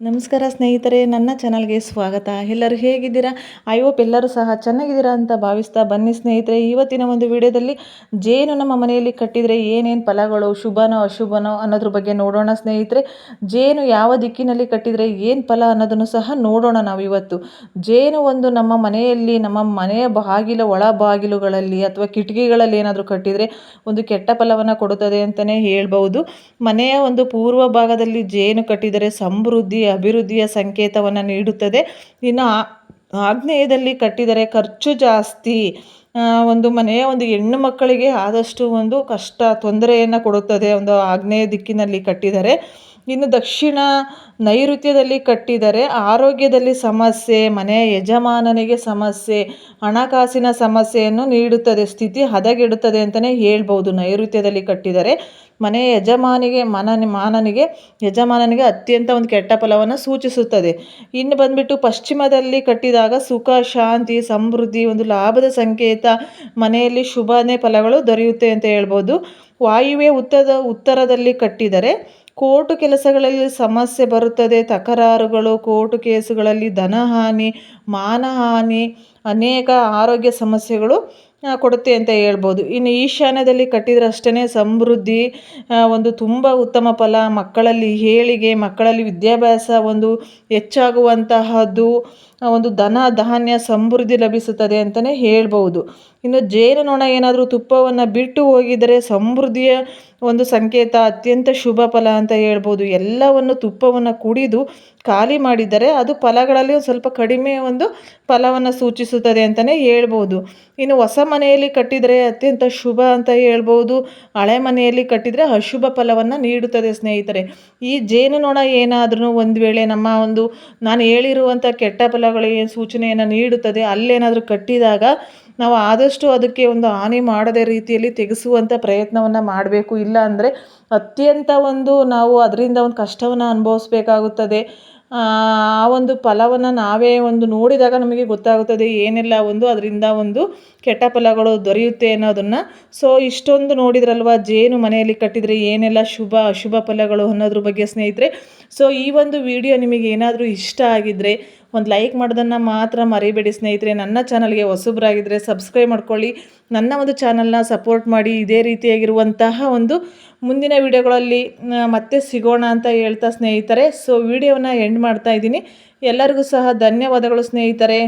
ನಮಸ್ಕಾರ ಸ್ನೇಹಿತರೆ, ನನ್ನ ಚಾನಲ್ಗೆ ಸ್ವಾಗತ. ಎಲ್ಲರೂ ಹೇಗಿದ್ದೀರಾ? ಐ ಹೋಪ್ ಎಲ್ಲರೂ ಸಹ ಚೆನ್ನಾಗಿದ್ದೀರಾ ಅಂತ ಭಾವಿಸ್ತಾ ಬನ್ನಿ ಸ್ನೇಹಿತರೆ. ಇವತ್ತಿನ ಒಂದು ವಿಡಿಯೋದಲ್ಲಿ ಜೇನು ನಮ್ಮ ಮನೆಯಲ್ಲಿ ಕಟ್ಟಿದರೆ ಏನೇನು ಫಲಗಳು, ಶುಭನೋ ಅಶುಭನೋ ಅನ್ನೋದ್ರ ಬಗ್ಗೆ ನೋಡೋಣ ಸ್ನೇಹಿತರೆ. ಜೇನು ಯಾವ ದಿಕ್ಕಿನಲ್ಲಿ ಕಟ್ಟಿದರೆ ಏನು ಫಲ ಅನ್ನೋದನ್ನು ಸಹ ನೋಡೋಣ ನಾವು ಇವತ್ತು. ಜೇನು ಒಂದು ನಮ್ಮ ಮನೆಯಲ್ಲಿ, ನಮ್ಮ ಮನೆಯ ಬಾಗಿಲ ಒಳ ಬಾಗಿಲುಗಳಲ್ಲಿ ಅಥವಾ ಕಿಟಕಿಗಳಲ್ಲಿ ಏನಾದರೂ ಕಟ್ಟಿದರೆ ಒಂದು ಕೆಟ್ಟ ಫಲವನ್ನು ಕೊಡುತ್ತದೆ ಅಂತಲೇ ಹೇಳ್ಬೋದು ಮನೆಯ ಒಂದು ಪೂರ್ವ ಭಾಗದಲ್ಲಿ ಜೇನು ಕಟ್ಟಿದರೆ ಸಮೃದ್ಧಿ ಅಭಿವೃದ್ಧಿಯ ಸಂಕೇತವನ್ನು ನೀಡುತ್ತದೆ. ಇನ್ನು ಆಗ್ನೇಯದಲ್ಲಿ ಕಟ್ಟಿದರೆ ಖರ್ಚು ಜಾಸ್ತಿ. ಒಂದು ಮನೆಯ ಒಂದು ಹೆಣ್ಣು ಮಕ್ಕಳಿಗೆ ಆದಷ್ಟು ಒಂದು ಕಷ್ಟ, ತೊಂದರೆಯನ್ನು ಕೊಡುತ್ತದೆ, ಒಂದು ಆಗ್ನೇಯ ದಿಕ್ಕಿನಲ್ಲಿ ಕಟ್ಟಿದರೆ. ಇನ್ನು ದಕ್ಷಿಣ ನೈಋತ್ಯದಲ್ಲಿ ಕಟ್ಟಿದರೆ ಆರೋಗ್ಯದಲ್ಲಿ ಸಮಸ್ಯೆ, ಮನೆಯ ಯಜಮಾನನಿಗೆ ಸಮಸ್ಯೆ, ಹಣಕಾಸಿನ ಸಮಸ್ಯೆಯನ್ನು ನೀಡುತ್ತದೆ, ಸ್ಥಿತಿ ಹದಗೆಡುತ್ತದೆ ಅಂತಲೇ ಹೇಳ್ಬೋದು. ನೈಋತ್ಯದಲ್ಲಿ ಕಟ್ಟಿದರೆ ಮನೆಯ ಯಜಮಾನಿಗೆ ಮನ ಮಾನನಿಗೆ, ಯಜಮಾನನಿಗೆ ಅತ್ಯಂತ ಒಂದು ಕೆಟ್ಟ ಫಲವನ್ನು ಸೂಚಿಸುತ್ತದೆ. ಇನ್ನು ಬಂದುಬಿಟ್ಟು ಪಶ್ಚಿಮದಲ್ಲಿ ಕಟ್ಟಿದಾಗ ಸುಖ, ಶಾಂತಿ, ಸಮೃದ್ಧಿ, ಒಂದು ಲಾಭದ ಸಂಕೇತ ಮನೆಯಲ್ಲಿ ಶುಭನೇ ಫಲಗಳು ದೊರೆಯುತ್ತೆ ಅಂತ ಹೇಳ್ಬೋದು. ವಾಯುವೆ ಉತ್ತರದ ಉತ್ತರದಲ್ಲಿ ಕಟ್ಟಿದರೆ ಕೋರ್ಟು ಕೆಲಸಗಳಲ್ಲಿ ಸಮಸ್ಯೆ ಬರುತ್ತದೆ. ತಕರಾರುಗಳು, ಕೋರ್ಟು ಕೇಸುಗಳಲ್ಲಿ ಧನಹಾನಿ, ಮಾನಹಾನಿ ಅನೇಕ ಆರೋಗ್ಯ ಸಮಸ್ಯೆಗಳು ಕೊಡುತ್ತೆ ಅಂತ ಹೇಳ್ಬೋದು. ಇನ್ನು ಈಶಾನ್ಯದಲ್ಲಿ ಕಟ್ಟಿದರೆ ಅಷ್ಟೇ ಸಮೃದ್ಧಿ ಒಂದು ತುಂಬ ಉತ್ತಮ ಫಲ. ಮಕ್ಕಳಲ್ಲಿ ಹೇಳಿಗೆ, ಮಕ್ಕಳಲ್ಲಿ ವಿದ್ಯಾಭ್ಯಾಸ, ಒಂದು ಹೆಚ್ಚಾಗುವಂತಹದ್ದು ಒಂದು ಧನ, ಧಾನ್ಯ ಸಮೃದ್ಧಿ ಲಭಿಸುತ್ತದೆ ಅಂತಲೇ ಹೇಳ್ಬೋದು. ಇನ್ನು ಜೇನುನೊಣ ಏನಾದರೂ ತುಪ್ಪವನ್ನು ಬಿಟ್ಟು ಹೋಗಿದರೆ ಸಮೃದ್ಧಿಯ ಒಂದು ಸಂಕೇತ, ಅತ್ಯಂತ ಶುಭ ಫಲ ಅಂತ ಹೇಳ್ಬೋದು. ಎಲ್ಲವನ್ನು ತುಪ್ಪವನ್ನು ಕುಡಿದು ಖಾಲಿ ಮಾಡಿದರೆ ಅದು ಫಲಗಳಲ್ಲಿ ಸ್ವಲ್ಪ ಕಡಿಮೆ ಒಂದು ಫಲವನ್ನು ಸೂಚಿಸುತ್ತದೆ ಅಂತಲೇ ಹೇಳ್ಬೋದು. ಇನ್ನು ಹೊಸ ಮನೆಯಲ್ಲಿ ಕಟ್ಟಿದರೆ ಅತ್ಯಂತ ಶುಭ ಅಂತ ಹೇಳ್ಬೋದು. ಹಳೆ ಮನೆಯಲ್ಲಿ ಕಟ್ಟಿದರೆ ಅಶುಭ ಫಲವನ್ನು ನೀಡುತ್ತದೆ ಸ್ನೇಹಿತರೆ. ಈ ಜೇನುನೊಣ ಏನಾದ್ರೂ ಒಂದು ವೇಳೆ ನಮ್ಮ ಒಂದು ನಾನು ಹೇಳಿರುವಂಥ ಕೆಟ್ಟ ಫಲಗಳಿಗೆ ಸೂಚನೆಯನ್ನು ನೀಡುತ್ತದೆ, ಅಲ್ಲೇನಾದರೂ ಕಟ್ಟಿದಾಗ ನಾವು ಆದಷ್ಟು ಅದಕ್ಕೆ ಒಂದು ಹಾನಿ ಮಾಡದೇ ರೀತಿಯಲ್ಲಿ ತೆಗೆಸುವಂಥ ಪ್ರಯತ್ನವನ್ನು ಮಾಡಬೇಕು. ಇಲ್ಲ ಅಂದರೆ ಅತ್ಯಂತ ಒಂದು ನಾವು ಅದರಿಂದ ಒಂದು ಕಷ್ಟವನ್ನು ಅನುಭವಿಸ್ಬೇಕಾಗುತ್ತದೆ. ಆ ಒಂದು ಫಲವನ್ನು ನಾವೇ ಒಂದು ನೋಡಿದಾಗ ನಮಗೆ ಗೊತ್ತಾಗುತ್ತದೆ ಏನೆಲ್ಲ ಒಂದು ಅದರಿಂದ ಒಂದು ಕೆಟ್ಟ ಫಲಗಳು ದೊರೆಯುತ್ತೆ ಅನ್ನೋದನ್ನು. ಸೊ ಇಷ್ಟೊಂದು ನೋಡಿದ್ರಲ್ವ, ಜೇನು ಮನೆಯಲ್ಲಿ ಕಟ್ಟಿದರೆ ಏನೆಲ್ಲ ಶುಭ, ಅಶುಭ ಫಲಗಳು ಅನ್ನೋದ್ರ ಬಗ್ಗೆ ಸ್ನೇಹಿತರೆ. ಸೊ ಈ ಒಂದು ವಿಡಿಯೋ ನಿಮಗೆ ಏನಾದರೂ ಇಷ್ಟ ಆಗಿದ್ದರೆ ಒಂದು ಲೈಕ್ ಮಾಡೋದನ್ನು ಮಾತ್ರ ಮರಿಬೇಡಿ ಸ್ನೇಹಿತರೆ. ನನ್ನ ಚಾನಲ್ಗೆ ಹೊಸಬ್ರಾಗಿದ್ದರೆ ಸಬ್ಸ್ಕ್ರೈಬ್ ಮಾಡ್ಕೊಳ್ಳಿ. ನನ್ನ ಒಂದು ಚಾನಲ್ನ ಸಪೋರ್ಟ್ ಮಾಡಿ ಇದೇ ರೀತಿಯಾಗಿರುವಂತಹ ಒಂದು ಮುಂದಿನ ವಿಡಿಯೋಗಳಲ್ಲಿ ಮತ್ತೆ ಸಿಗೋಣ ಅಂತ ಹೇಳ್ತಾ ಸ್ನೇಹಿತರೆ. ಸೊ ವಿಡಿಯೋನ ಎಂಡ್ ಮಾಡ್ತಾ ಇದ್ದೀನಿ. ಎಲ್ಲರಿಗೂ ಸಹ ಧನ್ಯವಾದಗಳು ಸ್ನೇಹಿತರೆ.